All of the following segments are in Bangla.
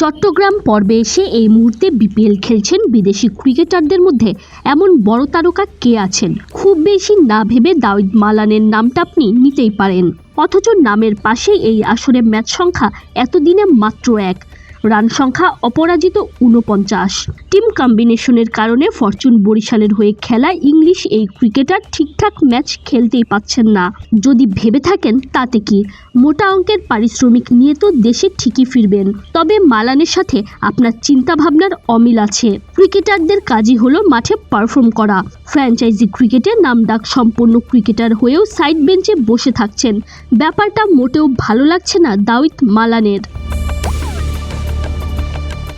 চট্টগ্রাম পর্বে এসে এই মুহূর্তে বিপিএল খেলছেন বিদেশি ক্রিকেটারদের মধ্যে এমন বড় তারকা কে আছেন? খুব বেশি না ভেবে দাউদ মালানের নামটা আপনি নিতেই পারেন। অথচ নামের পাশেই এই আসরে ম্যাচ সংখ্যা এতদিনে মাত্র এক। রান সংখ্যা অপরাজিত উনপঞ্চাশ টিম কম্বিনেশনের কারণে ফরচুন বরিশালের হয়ে খেলা ইংলিশ এই ক্রিকেটার ঠিকঠাক ম্যাচ খেলতেই পাচ্ছেন না। যদি ভেবে থাকেন তাতে কি? মোটা অঙ্কের পারিশ্রমিক নিয়ে তো দেশে ঠিকই ফিরবেন। তবে মালানের সাথে আপনার চিন্তাভাবনার অমিল আছে। ক্রিকেটারদের কাজই হলো মাঠে পারফর্ম করা। ফ্র্যাঞ্চাইজি ক্রিকেটে নামডাক সম্পন্ন ক্রিকেটার হয়েও সাইড বেঞ্চে বসে থাকছেন। ব্যাপারটা মোটেও ভালো লাগছে না দাউদ মালানের।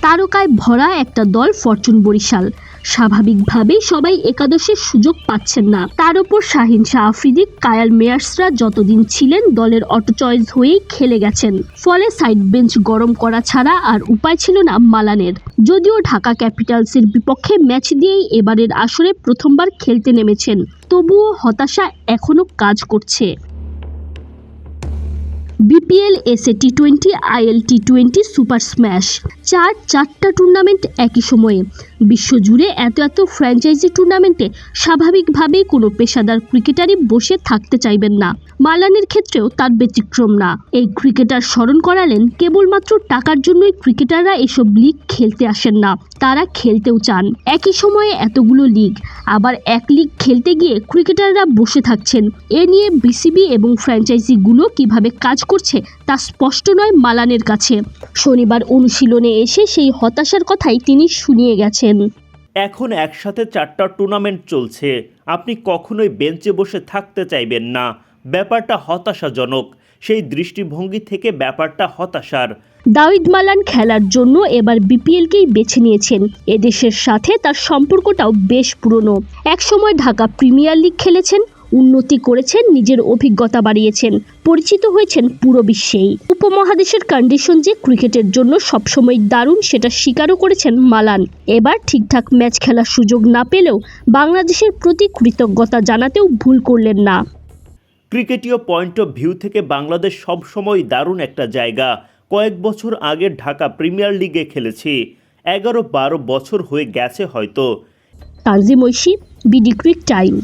তারকায় ভরা একটা দল ফরচুন বরিশাল। স্বাভাবিকভাবেই সবাই একাদশের সুযোগ পাচ্ছেন না। তার উপর শাহিন শাহ আফ্রিদি, কায়াল মেয়ার্সরা যতদিন ছিলেন দলের অটো চয়েস হয়েই খেলে গেছেন। ফলে সাইড বেঞ্চ গরম করা ছাড়া আর উপায় ছিল না মালানের। যদিও ঢাকা ক্যাপিটালসের বিপক্ষে ম্যাচ দিয়েই এবারের আসরে প্রথমবার খেলতে নেমেছেন, তবুও হতাশা এখনও কাজ করছে। BPL SA T twenty IL T twenty super smash চার চারটা টুর্নামেন্ট একই সময়ে। বিশ্বজুড়ে এত এত ফ্র্যাঞ্চাইজি টুর্নামেন্টে স্বাভাবিকভাবেই কোনো পেশাদার ক্রিকেটারই বসে থাকতে চাইবেন না। মালানের ক্ষেত্রেও তার ব্যতিক্রম না। এই ক্রিকেটার স্মরণ করালেন কেবলমাত্র টাকার জন্যই ক্রিকেটাররা এসব লিগ খেলতে আসেন না, তারা খেলতেও চান। একই সময়ে এতগুলো লিগ আবার এক লিগ খেলতে গিয়ে ক্রিকেটাররা বসে থাকছেন। এ নিয়ে বিসিবি এবং ফ্র্যাঞ্চাইজিগুলো কীভাবে কাজ করছে তা স্পষ্ট নয় মালানের কাছে। শনিবার অনুশীলনে এসে সেই হতাশার কথাই তিনি শুনিয়ে গেছেন। এখন একসাথে চারটা টুর্নামেন্ট চলছে। আপনি কখনোই বেঞ্চে বসে থাকতে চাইবেন না। ব্যাপারটা হতাশাজনক। সেই দৃষ্টিভঙ্গি থেকে ব্যাপারটা হতাশার। দাউদ মালান খেলার জন্য এবার বিপিএলকেই বেছে নিয়েছেন। এদেশের সাথে তার সম্পর্কটাও বেশ পুরনো। একসময় ঢাকা প্রিমিয়ার লিগ খেলেছেন উন্নতি করেছেন নিজের অভিজ্ঞতা বাড়িয়েছেন পরিচিত হয়েছেন পুরো বিশ্বেই। উপমহাদেশের কন্ডিশন যে ক্রিকেটের জন্য সবসময় দারুণ সেটা স্বীকারও করেছেন মালান। এবার ঠিকঠাক ম্যাচ খেলার সুযোগ না পেলেও বাংলাদেশের প্রতি কৃতজ্ঞতা জানাতেও ভুল করলেন না। ক্রিকেটীয় পয়েন্ট অফ ভিউ থেকে বাংলাদেশ সবসময় দারুণ একটা জায়গা। কয়েক বছর আগে ঢাকা প্রিমিয়ার লিগে খেলেছি। এগারো বারো বছর হয়ে গেছে হয়তো। Tanzim Oishi BD cric time